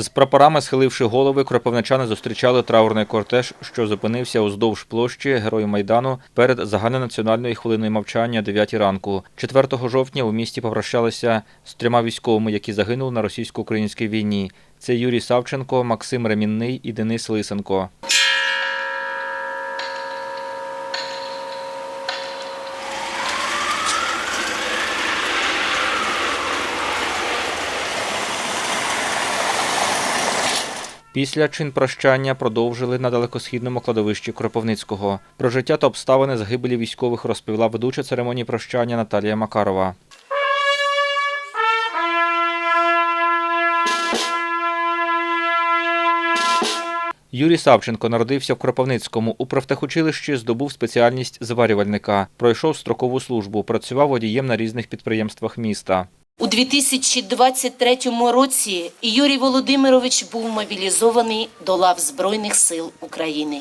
З прапорами, схиливши голови, кропивничани зустрічали траурний кортеж, що зупинився уздовж площі Героїв Майдану перед загальнонаціональною хвилиною мовчання о 9 ранку. 4 жовтня у місті попрощалися з трьома військовими, які загинули на російсько-українській війні. Це Юрій Савченко, Максим Ремінний і Денис Лисенко. Після чин прощання продовжили на далекосхідному кладовищі Кропивницького. Про життя та обставини загибелі військових розповіла ведуча церемонії прощання Наталія Макарова. Юрій Савченко народився в Кропивницькому. У профтехучилищі здобув спеціальність зварювальника. Пройшов строкову службу, працював водієм на різних підприємствах міста. У 2023 році Юрій Володимирович був мобілізований до лав Збройних сил України.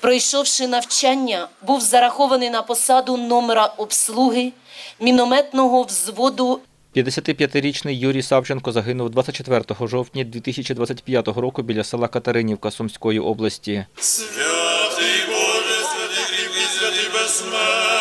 Пройшовши навчання, був зарахований на посаду номера обслуги мінометного взводу 55-річний Юрій Савченко загинув 24 жовтня 2025 року біля села Катеринівка Сумської області. Святий Боже, святий кріпкий, святий безсмертний,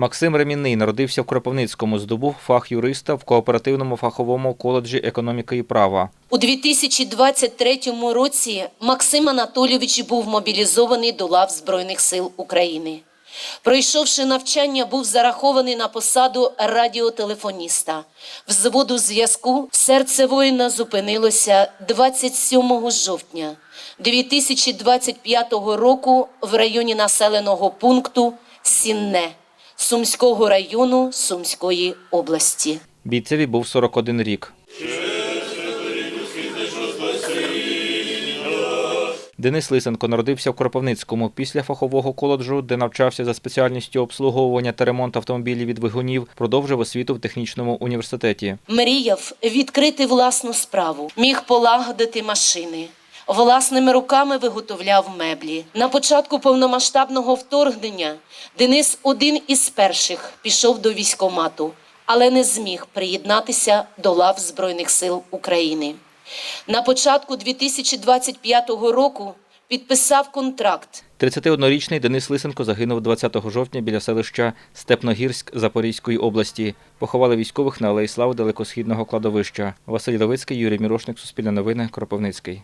Максим Ремінний народився в Кропивницькому, здобув фах юриста в кооперативному фаховому коледжі економіки і права. У 2023 році Максим Анатолійович був мобілізований до лав Збройних сил України. Пройшовши навчання, був зарахований на посаду радіотелефоніста. Взводу зв'язку серце воїна зупинилося 27 жовтня 2025 року в районі населеного пункту Сінне Сумського району Сумської області. Бійцеві був 41 рік. Денис Лисенко народився в Кропивницькому. Після фахового коледжу, де навчався за спеціальністю обслуговування та ремонт автомобілів від двигунів, продовжив освіту в технічному університеті. Мріяв відкрити власну справу, міг полагодити машини. Власними руками виготовляв меблі. На початку повномасштабного вторгнення Денис один із перших пішов до військомату, але не зміг приєднатися до лав Збройних сил України. На початку 2025 року підписав контракт 31-річний Денис Лисенко загинув 20 жовтня біля селища Степногірськ Запорізької області. Поховали військових на Алеї Слави далекосхідного кладовища. Василь Левицький, Юрій Мірошник, Суспільне новини, Кропивницький.